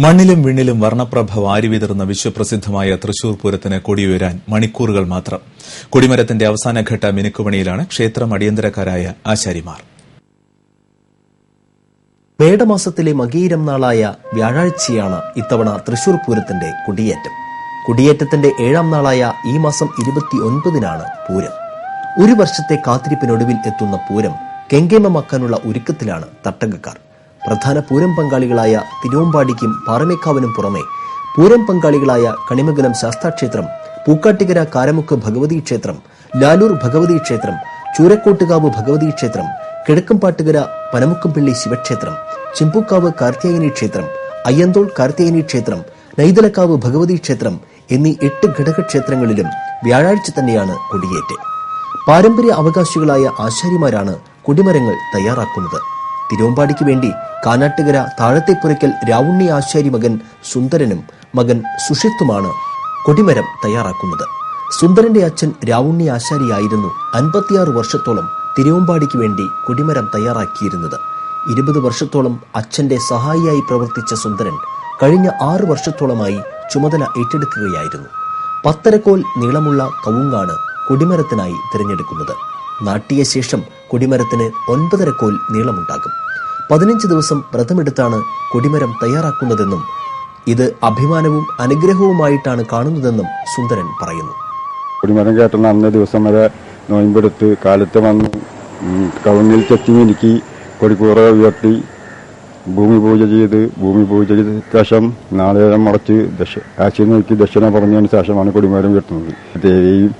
മണ്ണിലും വിണ്ണിലും വർണപ്രഭ വാരിവിതറുന്ന വിശ്വപ്രസിദ്ധമായ തൃശൂർ പൂരത്തിന് കൊടിയുയരാൻ മണിക്കൂറുകൾ മാത്രം. കൊടിമരത്തിന്റെ അവസാനഘട്ട മിനുക്കുപണിയിലാണ് ക്ഷേത്രം അടിയന്തരക്കാരായ ആശാരിമാർ. മേടമാസത്തിലെ മകീരം നാളായ വ്യാഴാഴ്ചയാണ് ഇത്തവണ തൃശൂർ പൂരത്തിന്റെ കുടിയേറ്റം. കുടിയേറ്റത്തിന്റെ ഏഴാം നാളായ ഈ മാസം ഇരുപത്തിയൊൻപതിനാണ് പൂരം. ഒരു വർഷത്തെ കാത്തിരിപ്പിനൊടുവിൽ എത്തുന്ന പൂരം കെങ്കേമമാക്കാനുള്ള ഒരുക്കത്തിലാണ് തട്ടകക്കാർ. പ്രധാന പൂരം പങ്കാളികളായ തിരുവമ്പാടിക്കും പാറമേക്കാവിനും പുറമെ പൂരം പങ്കാളികളായ കണിമംഗലം ശാസ്താക്ഷേത്രം പൂക്കാട്ടികര കാരമുക്ക് ഭഗവതി ക്ഷേത്രം ലാലൂർ ഭഗവതി ക്ഷേത്രം ചൂരക്കോട്ടുകാവ് ഭഗവതി ക്ഷേത്രം കിഴക്കമ്പാട്ടുകര പനമുക്കംപള്ളി ശിവക്ഷേത്രം ചിമ്പൂക്കാവ് കാർത്തിയായനി ക്ഷേത്രം അയ്യന്തോൾ കാർത്തിയായനി ക്ഷേത്രം നൈതലക്കാവ് ഭഗവതി ക്ഷേത്രം എന്നീ എട്ട് ഘടകക്ഷേത്രങ്ങളിലും വ്യാഴാഴ്ച തന്നെയാണ് കൊടിയേറ്റ്. പാരമ്പര്യ അവകാശികളായ ആശാരിമാരാണ് കൊടിമരങ്ങൾ തയ്യാറാക്കുന്നത്. തിരുവമ്പാടിക്ക് വേണ്ടി കാനാട്ടുകര താഴത്തെപ്പുറയ്ക്കൽ രാവുണ്ണി ആശാരി മകൻ സുന്ദരനും മകൻ സുഷിത്തുമാണ് കൊടിമരം തയ്യാറാക്കുന്നത്. സുന്ദരന്റെ അച്ഛൻ രാവുണ്ണി ആശാരിയായിരുന്നു അൻപത്തിയാറ് വർഷത്തോളം തിരുവമ്പാടിക്ക് വേണ്ടി കൊടിമരം തയ്യാറാക്കിയിരുന്നത്. ഇരുപത് വർഷത്തോളം അച്ഛന്റെ സഹായിയായി പ്രവർത്തിച്ച സുന്ദരൻ കഴിഞ്ഞ ആറു വർഷത്തോളമായി ചുമതല ഏറ്റെടുക്കുകയായിരുന്നു. പത്തരക്കോൽ നീളമുള്ള കവുങ്ങാണ് കൊടിമരത്തിനായി തിരഞ്ഞെടുക്കുന്നത്. നാട്ടിയ ശേഷം കൊടിമരത്തിന് ഒൻപതരക്കോൽ കോൽ നീളമുണ്ടാകും. പതിനഞ്ച് ദിവസം വ്രതമെടുത്താണ് കൊടിമരം തയ്യാറാക്കുന്നതെന്നും ഇത് അഭിമാനവും അനുഗ്രഹവുമായിട്ടാണ് കാണുന്നതെന്നും സുന്ദരൻ പറയുന്നു. കൊടിമരം കേട്ടുന്ന അന്നേ ദിവസം വരെ നോയമ്പെടുത്ത് കാലത്ത് വന്ന് കവുങ്ങിൽ ചെത്തി കൊടിക്കൂറ ഉയർത്തി ഭൂമി പൂജ ചെയ്ത് ഭൂമി പൂജ ചെയ്ത ശേഷം നാളേരം മുളച്ച് ദശ ആശി നോക്കി ദക്ഷിണ പറഞ്ഞതിന് ശേഷമാണ് കൊടിമരം ഉയർത്തുന്നത്. ദേവിയും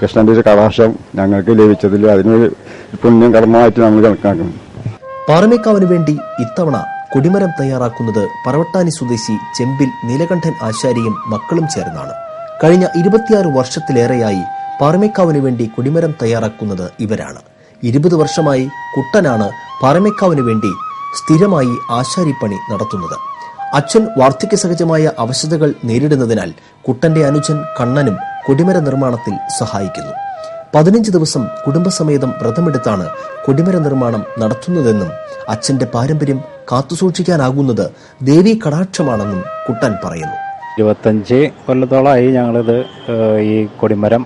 കൃഷ്ണന്റെ ഒരു കടാശം ഞങ്ങൾക്ക് ലഭിച്ചതിൽ അതിനൊരു പുണ്യം കർമ്മമായിട്ട് നമ്മൾ കണക്കാക്കുന്നു. പാറമേക്കാവിന് വേണ്ടി ഇത്തവണ കൊടിമരം തയ്യാറാക്കുന്നത് പറവട്ടാനി സ്വദേശി ചെമ്പിൽ നീലകണ്ഠൻ ആശാരിയും മക്കളും ചേർന്നാണ്. കഴിഞ്ഞ ഇരുപത്തിയാറ് വർഷത്തിലേറെയായി പാറമേക്കാവിന് വേണ്ടി കൊടിമരം തയ്യാറാക്കുന്നത് ഇവരാണ്. ഇരുപത് വർഷമായി കുട്ടനാണ് പാറമേക്കാവിന് വേണ്ടി സ്ഥിരമായി ആശാരിപ്പണി നടത്തുന്നത്. അച്ഛൻ വാർദ്ധക്യ സഹജമായ അവശതകൾ നേരിടുന്നതിനാൽ കുട്ടന്റെ അനുജൻ കണ്ണനും കൊടിമര നിർമ്മാണത്തിൽ സഹായിക്കുന്നു. പതിനഞ്ച് ദിവസം കുടുംബസമേതം വ്രതമെടുത്താണ് കൊടിമര നിർമ്മാണം നടത്തുന്നതെന്നും അച്ഛന്റെ പാരമ്പര്യം കാത്തുസൂക്ഷിക്കാനാകുന്നത് ദേവി കടാക്ഷമാണെന്നും കുട്ടൻ പറയുന്നു. ഇരുപത്തഞ്ച് കൊല്ലത്തോളമായി ഞങ്ങളിത് ഈ കൊടിമരം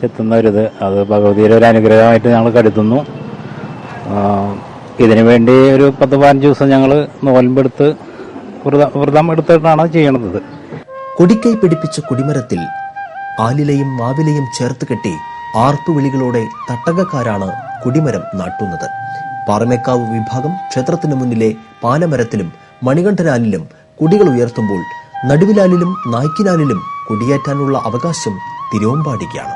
ചെത്തുന്ന അത് ഭഗവതിയുടെ ഒരു അനുഗ്രഹമായിട്ട് ഞങ്ങൾ കരുതുന്നു. ഇതിനു വേണ്ടി ഒരു പത്ത് പതിനഞ്ച് ദിവസം ഞങ്ങൾ നോൽമ്പെടുത്ത് വ്രതം എടുത്തിട്ടാണ് ചെയ്യണത്. കൊടിക്കൈ പിടിപ്പിച്ച കുടിമരത്തിൽ ആലിലയും മാവിലയും ചേർത്ത് കെട്ടി ആർപ്പുവിളികളോടെ തട്ടകക്കാരാണ് കുടിമരം നാട്ടുന്നത്. പാറമേക്കാവ് വിഭാഗം ക്ഷേത്രത്തിന് മുന്നിലെ പാലമരത്തിലും മണികണ്ഠനാലിലും കുടികൾ ഉയർത്തുമ്പോൾ നടുവിലാലിലും നായ്ക്കിനാലിലും കുടിയേറ്റാനുള്ള അവകാശം തിരുവമ്പാടിക്കാണ്